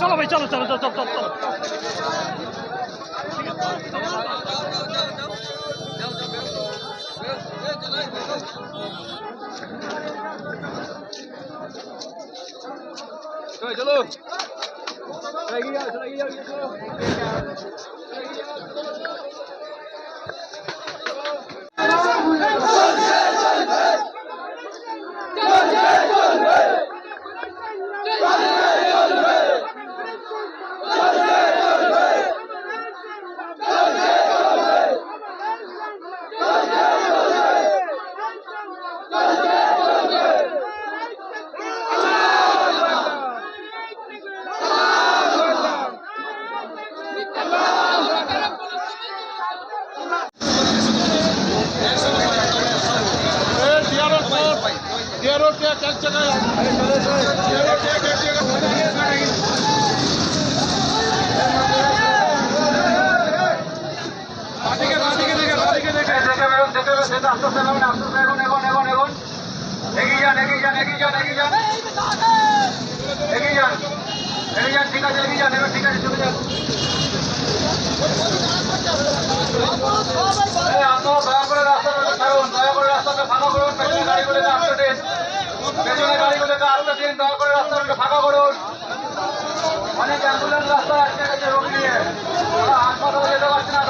চলো ভাই চলো চলো চলো চলো চলো। চলো চলো চলো। তেরো টাকা এক টাকা তেরো টাকা এক আস্তে আস্তে আস্তে আস্তে এখন এখন এখন এখন এগিয়ে যান এগিয়ে যান এগিয়ে যান এগিয়ে পেছনে গাড়িগুলোকে আসতে দিন, দয়া করে রাস্তাগুলোকে ফাঁকা করুন। অনেক অ্যাম্বুলেন্স রাস্তা আটকে গেছে রোগ নিয়ে। তারা হাসপাতালে যেতে পারছে না